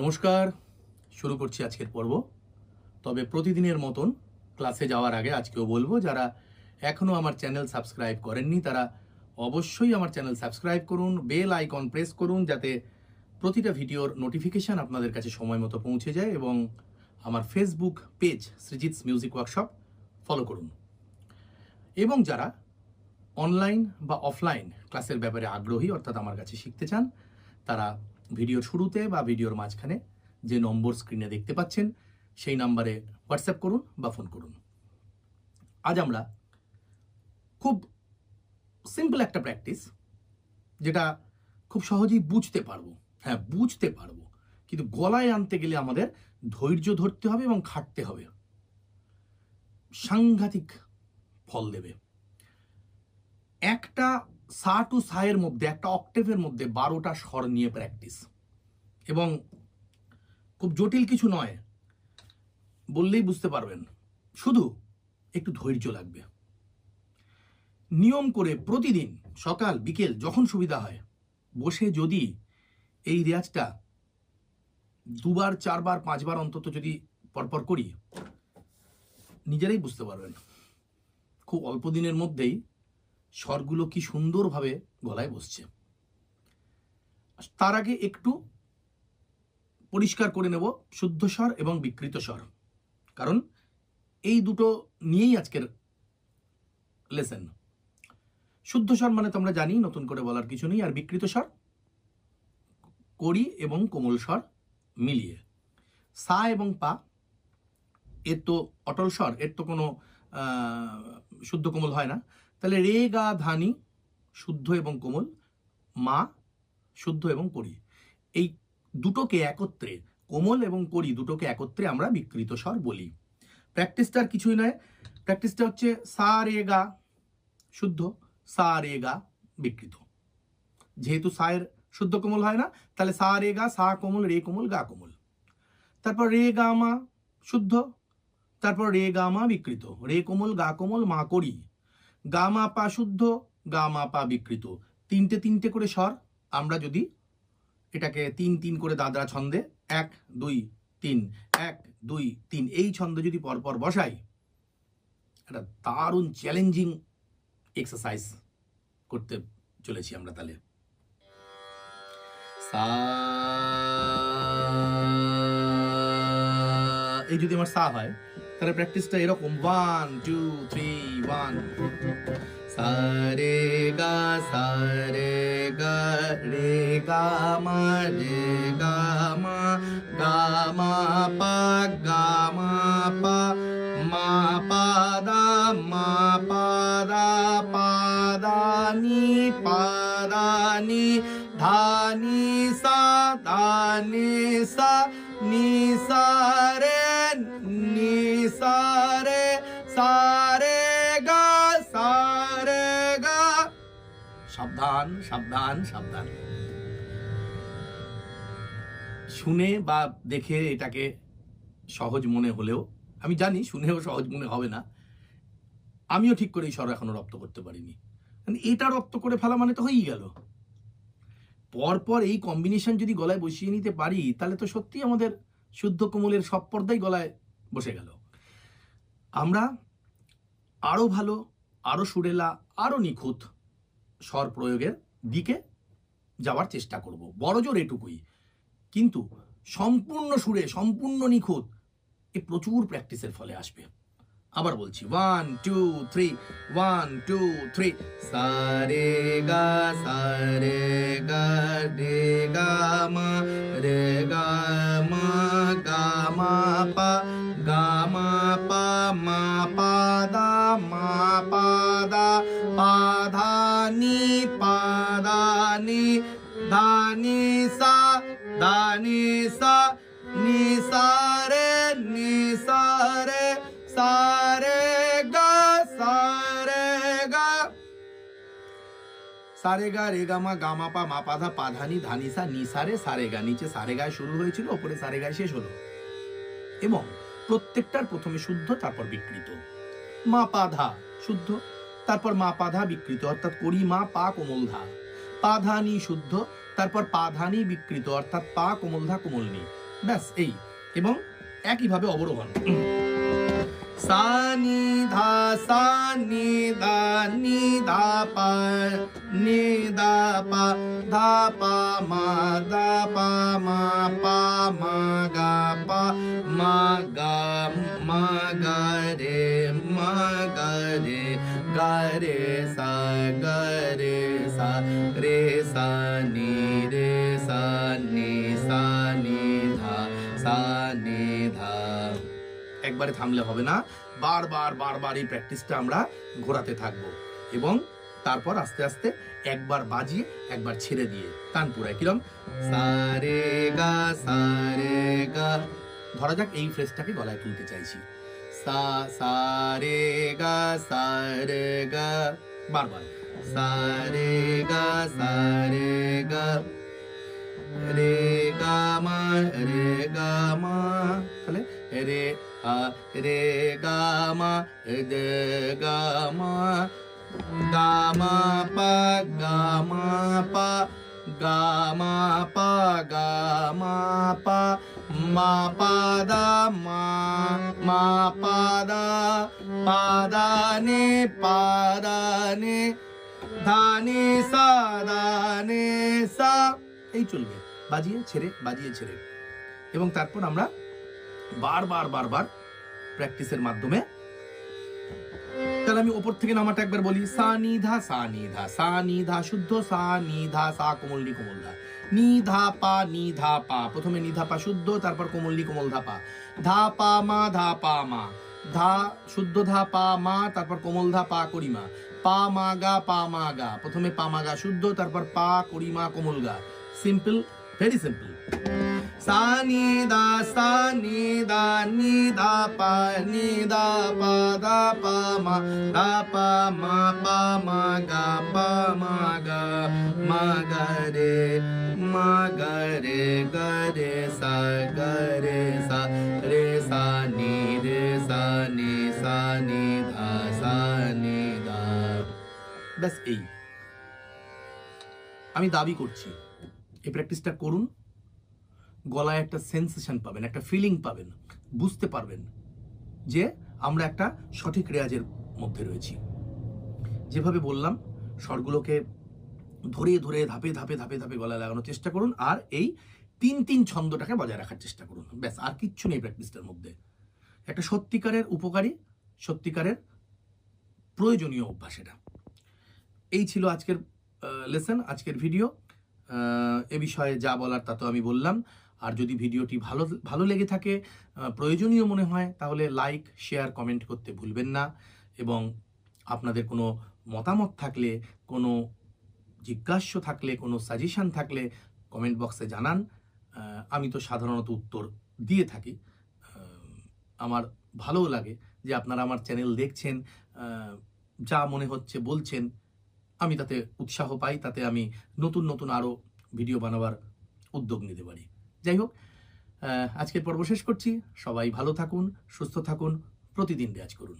নমস্কার, শুরু করছি আজকের পর্ব। তবে প্রতিদিনের মতন ক্লাসে যাওয়ার আগে আজকেও বলব, যারা এখনও আমার চ্যানেল সাবস্ক্রাইব করেননি, তারা অবশ্যই আমার চ্যানেল সাবস্ক্রাইব করুন, বেল আইকন প্রেস করুন, যাতে প্রতিটা ভিডিওর নোটিফিকেশান আপনাদের কাছে সময় মতো পৌঁছে যায় এবং আমার Facebook page Srijit's music workshop follow করুন। এবং যারা অনলাইন বা অফলাইন ক্লাসের ব্যাপারে আগ্রহী, অর্থাৎ আমার কাছে শিখতে চান, তারা ভিডিওর শুরুতে বা ভিডিওর মাঝখানে যে নম্বর স্ক্রিনে দেখতে পাচ্ছেন, সেই নাম্বারে হোয়াটসঅ্যাপ করুন বা ফোন করুন। আজ আমরা খুব সিম্পল একটা প্র্যাকটিস যেটা খুব সহজেই বুঝতে পারব। হ্যাঁ বুঝতে পারব। কিন্তু গলায় আনতে গেলে আমাদের ধৈর্য ধরতে হবে এবং খাটতে হবে। সাংঘাতিক ফল দেবে। একটা সা টু সায়ের মধ্যে, একটা অক্টেভের মধ্যে বারোটা স্বর নিয়ে প্র্যাকটিস এবং খুব জটিল কিছু নয়, বললেই বুঝতে পারবেন। শুধু একটু ধৈর্য লাগবে। নিয়ম করে প্রতিদিন সকাল, বিকেল যখন সুবিধা হয়, বসে যদি এই রেয়াজটা দুবার, চারবার, পাঁচবার অন্তত যদি পরপর করি, নিজেরাই বুঝতে পারবেন। খুব অল্প দিনের মধ্যেই স্বরগুলো কি সুন্দরভাবে গলায় বসছে। তার আগে একটু পরিষ্কার করে নেব শুদ্ধ স্বর এবং বিকৃত স্বর। কারণ এই দুটো নিয়েই আজকের লেসেন শুদ্ধ স্বর মানে তোমরা জানি, নতুন করে বলার কিছু নেই। আর বিকৃত স্বর করি এবং কোমল স্বর মিলিয়ে। সা এবং পা, এর তো অটল স্বর, এর তো কোনো শুদ্ধ কোমল হয় না। তাহলে রে গা ধানি শুদ্ধ এবং কোমল, মা শুদ্ধ এবং করি এই দুটোকে একত্রে, কোমল এবং করি দুটোকে একত্রে আমরা বিকৃত স্বর বলি। প্র্যাকটিসটা আর কিছুই নয়। প্র্যাকটিসটা হচ্ছে সা, রে, গা শুদ্ধ, সা, রে, গা বিকৃত। যেহেতু সায়ের শুদ্ধ কোমল হয় না, তাহলে সা, রে, গা, সা কোমল, রে কোমল, গা কোমল। তারপর রে, গা, মা শুদ্ধ, তারপর রে, গা, মা বিকৃত। রে, কোমল, গা, কোমল, মা করি গা মা পা শুদ্ধ গা মা পা বিকৃত। তিনটে তিনটে করে স্বর, আমরা যদি এটাকে তিন তিন করে দাদরা ছন্দে, এক, দুই, তিন, এক, দুই, তিন, এই ছন্দ যদি পরপর বসাই, একটা দারুণ চ্যালেঞ্জিং এক্সারসাইজ করতে চলেছি আমরা তাহলে। এই যদি আমার সা হয় তাহলে প্র্যাকটিসটা এরকম ওয়ান টু থ্রি ওয়ান সারে গা সারে গা রে গা মা রে গা মা গা মা পা গা মা পা মা পা দা মা পা দা পা দা নি পা দা নি ধা নি সা ধা নি সা নি সা রে সাবধান সাবধান সাবধান। শুনে বা দেখে এটাকে সহজ মনে হলেও, আমি জানি শুনেও সহজ মনে হবে না। আমিও ঠিক করে এই স্বর এখনও রপ্ত করতে পারিনি। মানে এটা রপ্ত করে ফেলা মানে তো হয়েই গেল। পরপর এই কম্বিনেশন যদি গলায় বসিয়ে নিতে পারি, তাহলে তো সত্যি আমাদের শুদ্ধ কোমলের সব পর্দাই গলায় বসে গেল। আমরা আরও ভালো, আরও সুরেলা, আরও নিখুঁত স্বর প্রয়োগের দিকে যাওয়ার চেষ্টা করব। বড় জোর এটুকুই। কিন্তু সম্পূর্ণ সুরে, সম্পূর্ণ নিখুঁত এ প্রচুর প্র্যাকটিসের ফলে আসবে। আবার বলছি one two three one two three সারে গা সারে গা, রে গা, মা, রে গা, মা গা, মা, পা, গা, মা, পা মা, পা, দা, মা, পা, দা, পা, ধা নি পা দা নি ধা নি সা ধা নি সা নি সা রে নি সা রে সা রে গা সা রে গা। সারে গা, রে গা, মা গা, মা, পা মা, পা, ধা পা, ধা, নি ধা, নি, সা নি, সা, রে, সারে গা, নিচে সারে গায়ে শুরু হয়েছিল, ওপরে সারে গায়ে শেষ হলো। এবং প্রত্যেকটার প্রথমে শুদ্ধ, তারপর বিকৃত। মা, পা, ধা, শুদ্ধ। তারপর মা পা ধা বিকৃত, অর্থাৎ করি মা পা কোমল ধা। পা শুদ্ধ, তারপর পা ধা নি বিকৃত, অর্থাৎ পা কোমল ধা, কোমল নি। ব্যাস, এই। এবং একইভাবে অবরোহণ। সা নি ধা সা নি দা, নি ধা পা, নি দা পা, ধা পা মা, দা পা মা পা মা গা পা, মা গা মা গা রে একবারে থামলে হবে না। বারবার বারবার এই প্র্যাকটিসটা আমরা ঘোরাতে থাকব এবং তারপর আস্তে আস্তে একবার বাজিয়ে, একবার ছেড়ে দিয়ে তানপুরায়। কিরম? সারে গা সারে গা ধরা যাক এই ফ্রেজটাকে গলায় তুলতে চাইছি। সা সারে গা সারে গা বারবার সারে গা সারে গা রে গা মা রে গা মা তাহলে রে আ রে গা মা রে গা মা গা মা পা গা মা পা গা মা পা গা মা পা মা পা দা মা মা পা দা পা দা নে পা দা নে ধানে সা, দানে, সা। এই চলবে, বাজিয়ে, ছেড়ে বাজিয়ে, ছেড়ে। এবং তারপর আমরা বারবার বারবার প্র্যাকটিসের মাধ্যমে তাহলে আমি ওপর থেকে নামাটা একবার বলি। সা, নি, ধা, সা, নি, ধা, সা, নি, ধা, শুদ্ধ, সা, নি, ধা, সা, কোমল, নি, কোমল, ধা। নি ধা পা নি ধা পা। প্রথমে নি ধা পা শুদ্ধ, তারপর কোমল কোমল ধা পা। ধা পা মা, ধা পা মা। ধা শুদ্ধ, ধা পা মা, তারপর কোমল ধা পা করিমা পা মা গা, পা মা গা। প্রথমে পা মা গা শুদ্ধ, তারপর পা করিমা কোমল গা। Simple, very simple. সা নি দা সা নি দা নি দা পা নি দা পা দা পা মা দা পা মা পা মা গা পা মা গা মা গা রে মা গা রে গা রে সা গা রে সা রে সা নি রে সা নি সা নি ধা সা নি ধা ব্যাস এই। আমি দাবি করছি, এই প্র্যাকটিসটা করুন। গলায় একটা সেন্সেশন পাবেন, একটা ফিলিং পাবেন, বুঝতে পারবেন যে আমরা একটা সঠিক রেয়াজের মধ্যে রয়েছি। যেভাবে বললাম, স্বরগুলোকে ধরে ধরে ধাপে ধাপে ধাপে ধাপে গলায় লাগানোর চেষ্টা করুন আর এই তিন তিন ছন্দটাকে বজায় রাখার চেষ্টা করুন। ব্যাস, আর কিচ্ছু নেই প্র্যাকটিসটার মধ্যে। একটা সত্যিকারের উপকারী, সত্যিকারের প্রয়োজনীয় অভ্যাস এটা। এই ছিল আজকের লেসন আজকের ভিডিও এ বিষয়ে যা বলার তা তো আমি বললাম। আর যদি ভিডিওটি ভালো ভালো লেগে থাকে প্রয়োজনীয় মনে হয়, তাহলে লাইক শেয়ার কমেন্ট করতে ভুলবেন না। এবং আপনাদের কোনো মতামত থাকলে, কোনো জিজ্ঞাস্য থাকলে, কোনো সাজেশন থাকলে কমেন্ট বক্সে জানান। আমি তো সাধারণত উত্তর দিয়ে থাকি। আমার ভালোও লাগে যে আপনারা আমার চ্যানেল দেখছেন যা মনে হচ্ছে বলছেন, আমি তাতে উৎসাহ পাই, তাতে আমি নতুন নতুন আরও ভিডিও বানাবার উদ্যোগ নিতে পারি। যাই হোক আজকের পর্ব শেষ করছি। সবাই ভালো থাকুন সুস্থ থাকুন প্রতিদিন রেয়াজ করুন।